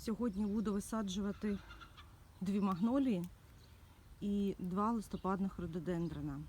Сьогодні буду висаджувати дві магнолії і два листопадних рододендрона.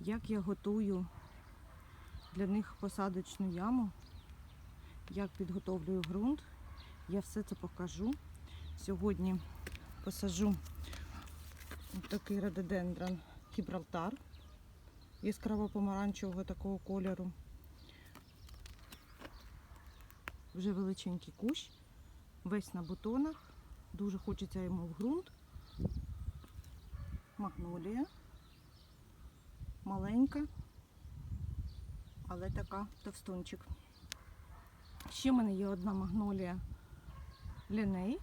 Як я готую для них посадочну яму, як підготовлюю ґрунт, я все це покажу. Сьогодні посажу такий рододендрон Гібралтар яскраво помаранчевого такого кольору. Вже величенький кущ, весь на бутонах. Дуже хочеться йому в ґрунт. Магнолія. Маленька, але така товстунчик. Ще в мене є одна магнолія ліней.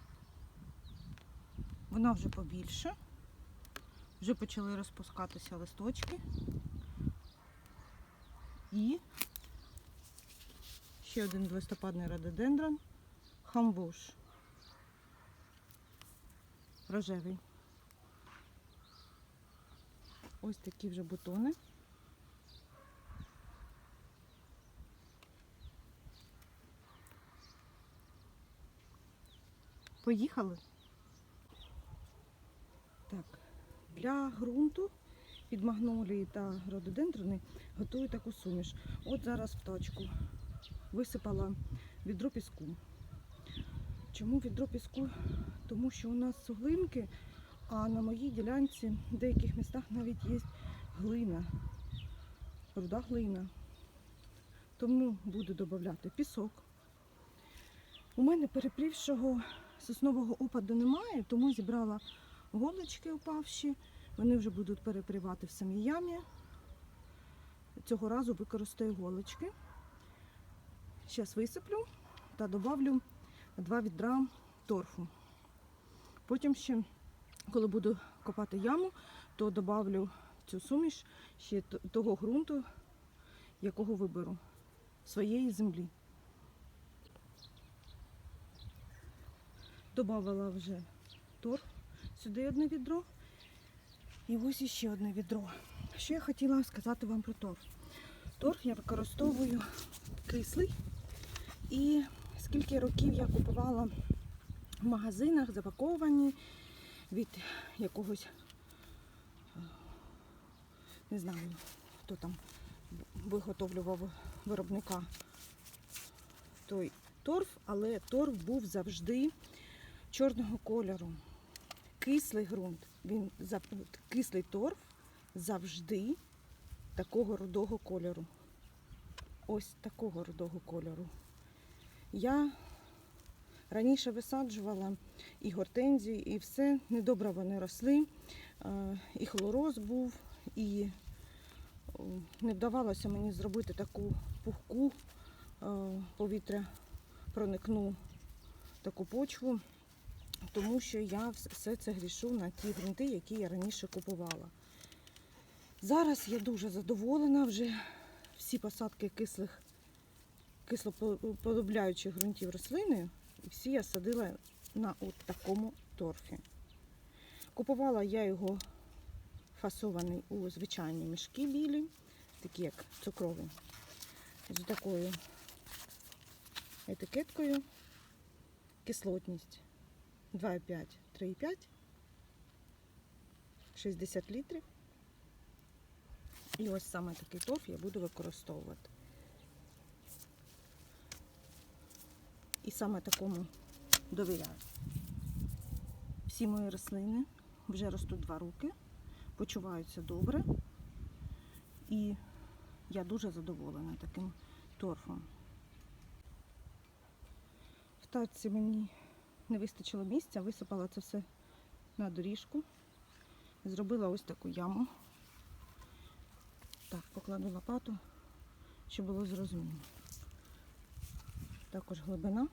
Вона вже побільше. Вже почали розпускатися листочки. І ще один листопадний рододендрон хамбуш. Рожевий. Ось такі вже бутони. Поїхали. Так, для ґрунту під магнолії та рододендрони готую таку суміш. От зараз в точку висипала відро піску. Чому відро піску? Тому що у нас суглинки, а на моїй ділянці в деяких містах навіть є глина, руда глина. Тому буду додати пісок. У мене перепрівшого соснового опаду немає, тому зібрала голочки опавші. Вони вже будуть перепрівати в самій ямі. Цього разу використаю голочки. Зараз висиплю та додавлю два відра торфу. Потім ще, коли буду копати яму, то додавлю цю суміш ще того ґрунту, якого виберу, своєї землі. Добавила вже торф, сюди одне відро. І ось іще одне відро. Що я хотіла сказати вам про торф. Торф я використовую кислий. І скільки років я купувала в магазинах запаковані від якогось, е, не знаю, хто там виготовлював виробника той торф, але торф був завжди чорного кольору. Кислий ґрунт, він кислий торф завжди такого рудого кольору. Ось такого рудого кольору. Я раніше висаджувала і гортензії, і все. Недобре вони росли. Е, І хлороз був, і не вдавалося мені зробити таку пухку е, повітря проникну таку почву, тому що я все це грішу на ті ґрунти, які я раніше купувала. Зараз я дуже задоволена вже всі посадки кислих кислоподобляючих ґрунтів рослини, і всі я садила на от такому торфі. Купувала я його фасований у звичайні мішки білі, такі як цукрові, з такою етикеткою. Кислотність 2,5, 3,5, 60 літрів. І ось саме такий торф я буду використовувати. І саме такому довіряю. Всі мої рослини вже ростуть два роки, почуваються добре. І я дуже задоволена таким торфом. В таці мені не вистачило місця, висипала це все на доріжку. Зробила ось таку яму. Так, покладу лопату, щоб було зрозуміло. Також глибина.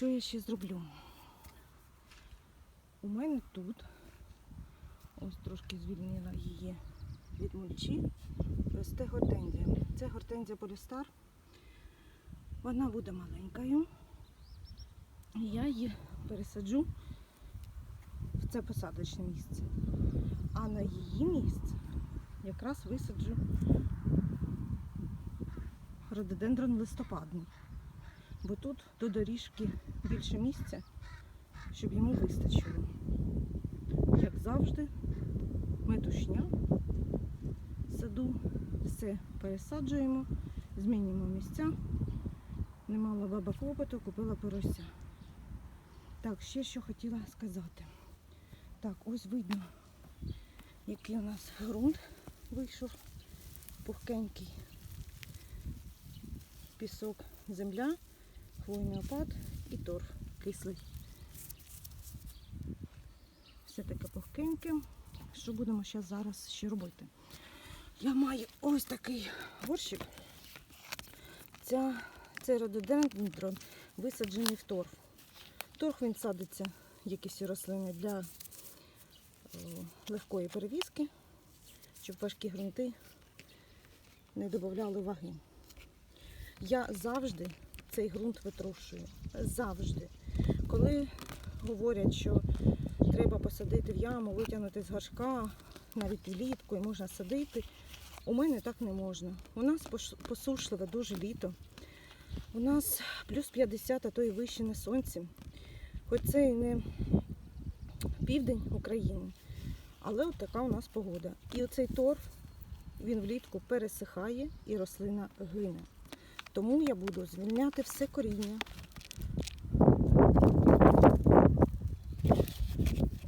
Що я ще зроблю? У мене тут, ось трошки звільнила її від мульчі, росте гортензія. Це гортензія полістар. Вона буде маленькою. І я її пересаджу в це посадочне місце. А на її місце якраз висаджу рододендрон листопадний. Бо тут до доріжки більше місця, щоб йому вистачило. Як завжди, метушня саду, все пересаджуємо, змінюємо місця. Не мала баба клопоту, купила порося. Так, ще що хотіла сказати. Так, ось видно, який у нас ґрунт вийшов пухкенький. Пісок, земля, хвойний опад і торф кислий. Все таке пухкеньке. Що будемо ще зараз ще робити? Я маю ось такий горщик. Ця, цей рододендрон висаджений в торф. Торф він садиться, як і всі рослини, для легкої перевізки, щоб важкі ґрунти не додавали ваги. Я завжди цей ґрунт витрушую. Завжди. Коли говорять, що треба посадити в яму, витягнути з горшка, навіть влітку і можна садити, у мене так не можна. У нас посушливе дуже літо. У нас плюс 50, а то і вище на сонці. Хоч це і не південь України, але от така у нас погода. І оцей торф, він влітку пересихає і рослина гине. Тому я буду звільняти все коріння.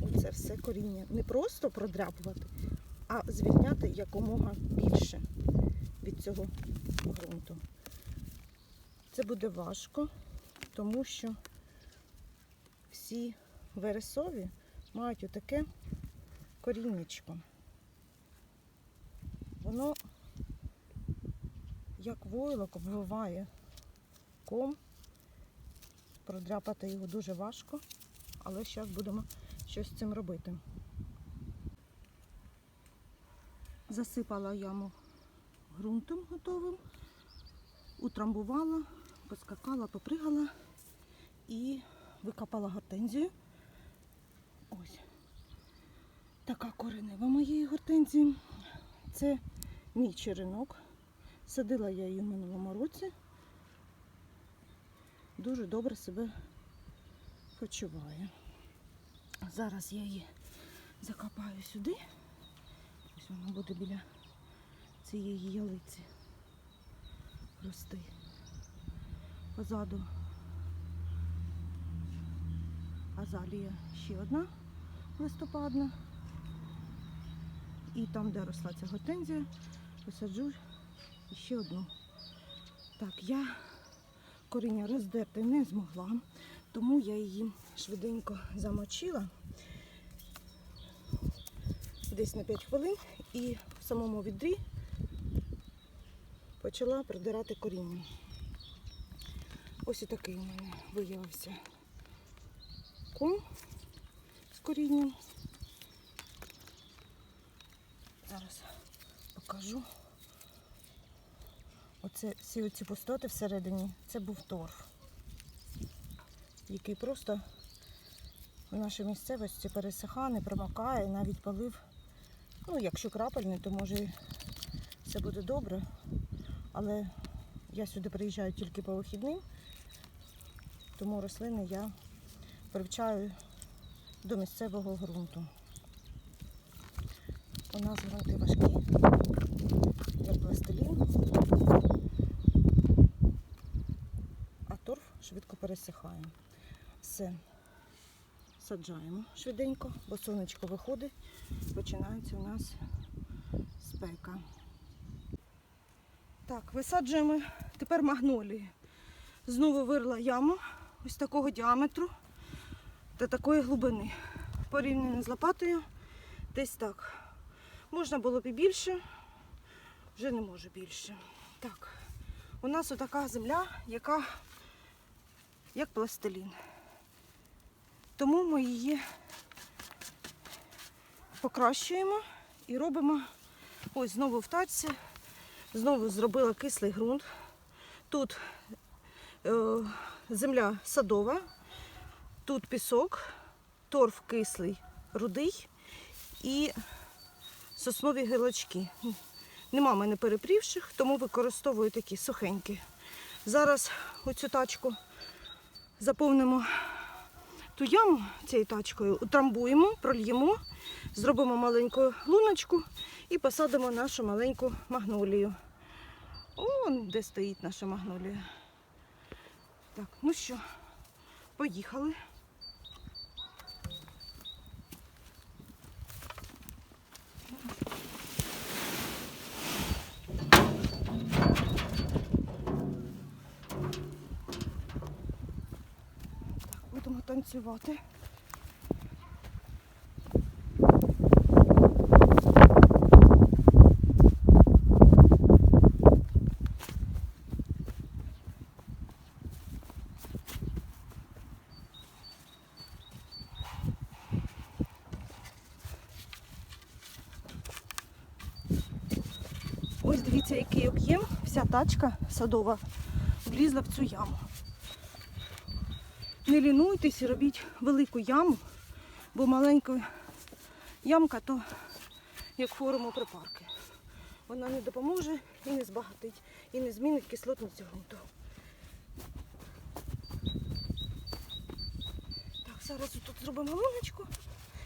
Оце все коріння. Не просто продряпувати, а звільняти якомога більше від цього ґрунту. Це буде важко, тому що всі вересові мають отаке коріннячко. Воно як войлок обвиває ком. Продряпати його дуже важко, але зараз будемо щось з цим робити. Засипала яму ґрунтом готовим, утрамбувала, поскакала, попригала і викопала гортензію. Ось така коренева моєї гортензії. Це мій черенок. Садила я її в минулому році. Дуже добре себе почуває. Зараз я її закопаю сюди. Ось вона буде біля цієї ялиці рости. Позаду азалія ще одна листопадна. І там, де росла ця гортензія, посаджу ще одну. Так, я коріння роздерти не змогла, тому я її швиденько замочила десь на 5 хвилин і в самому відрі почала придирати коріння. Ось і такий у мене виявився ком з корінням. Зараз покажу. Оце всі оці пустоти всередині, це був торф, який просто в нашій місцевості пересихає, не промокає, навіть полив. Ну, якщо крапельний, то може все буде добре. Але я сюди приїжджаю тільки по вихідним, тому рослини я привчаю до місцевого ґрунту. У нас ґрунти важкі, як пластилін, а торф швидко пересихає. Все. Саджаємо швиденько, бо сонечко виходить, починається у нас спека. Так, висаджуємо тепер магнолії. Знову вирила яму ось такого діаметру та такої глибини. Порівняно з лопатою, десь так. Можна було б і більше, вже не можу більше. Так, у нас отака земля, яка як пластилін. Тому ми її покращуємо і робимо ось знову в тачці. Знову зробила кислий ґрунт. Тут е, земля садова, тут пісок, торф кислий, рудий і соснові гілочки. Нема в мене перепрівших, тому використовую такі сухенькі. Зараз оцю тачку заповнимо ту яму цією тачкою, утрамбуємо, прольємо, зробимо маленьку луночку і посадимо нашу маленьку магнолію. О, де стоїть наша магнолія. Так, ну що, поїхали. Будемо танцювати. Ось дивіться, який об'єм, вся тачка садова влізла в цю яму. Не лінуйтесь і робіть велику яму, бо маленька ямка то як форму припарки. Вона не допоможе і не збагатить, і не змінить кислотність ґрунту. Так, зараз тут зробимо луночку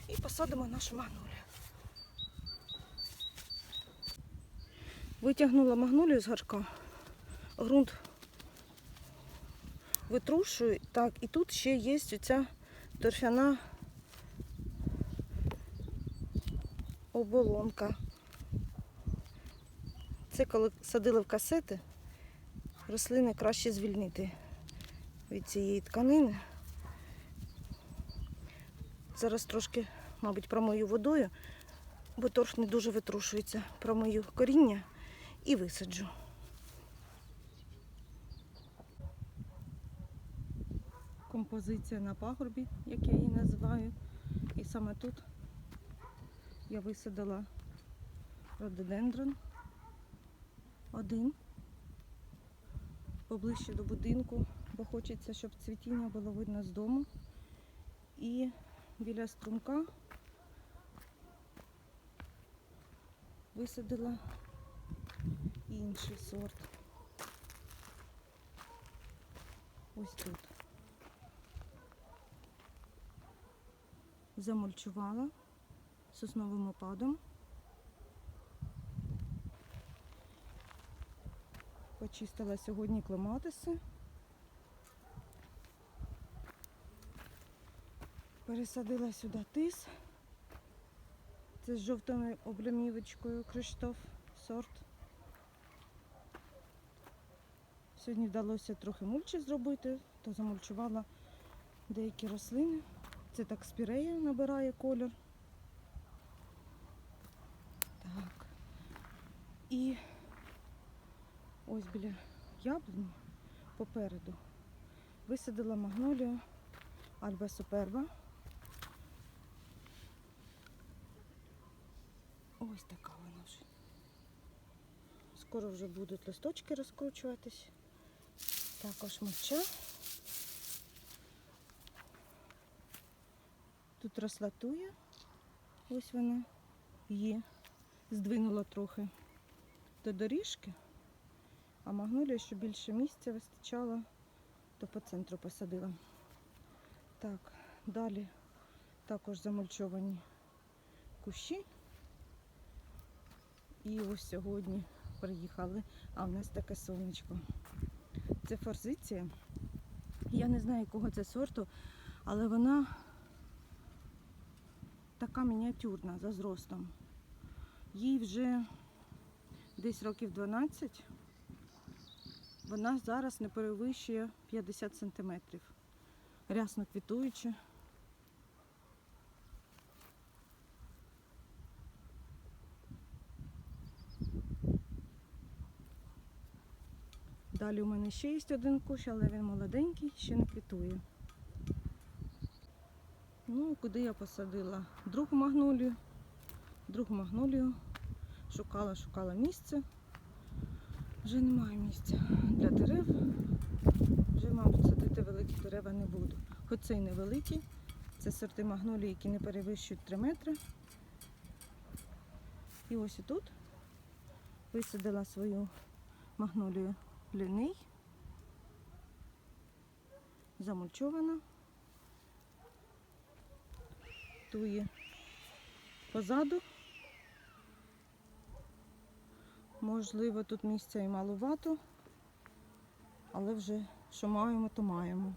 і посадимо нашу магнолію. Витягнула магнолію з горшка. Грунт витрушую. Так, і тут ще є оця торфяна оболонка. Це коли садили в касети, рослини краще звільнити від цієї тканини. Зараз трошки, мабуть, промою водою, бо торф не дуже витрушується. Промою коріння і висаджу. Композиція на пагорбі, як я її називаю. І саме тут я висадила рододендрон один поближче до будинку, бо хочеться, щоб цвітіння було видно з дому. І біля струмка висадила інший сорт. Ось тут. Замульчувала сосновим опадом. Почистила сьогодні клематиси. Пересадила сюди тис. Це з жовтою облямівочкою Криштоф сорт. Сьогодні вдалося трохи мульчі зробити, то замульчувала деякі рослини. Це так спірея набирає колір. Так. І ось біля яблуні попереду висадила магнолію Альба Суперба. Ось така вона вже. Скоро вже будуть листочки розкручуватись. Також мовча. Тут росла туя. Ось вона її здвинула трохи до доріжки, а магнолія, щоб більше місця вистачало, то по центру посадила. Так, далі також замульчовані кущі. І ось сьогодні приїхали, а в нас таке сонечко. Це форзиція. Я не знаю, якого це сорту, але вона така мініатюрна за зростом. Їй вже десь років 12. Вона зараз не перевищує 50 сантиметрів. Рясно квітуюча. Далі у мене ще є один кущ, але він молоденький, ще не квітує. Ну, куди я посадила? Другу магнолію. Другу магнолію. Шукала, шукала місце. Вже немає місця для дерев. Вже, мабуть, садити великі дерева не буду. Хоч це й невеликі. Це сорти магнолії, які не перевищують 3 метри. І ось і тут висадила свою магнолію ліний. замульчована. Туї позаду. Можливо, тут місця і маловато, але вже що маємо, то маємо.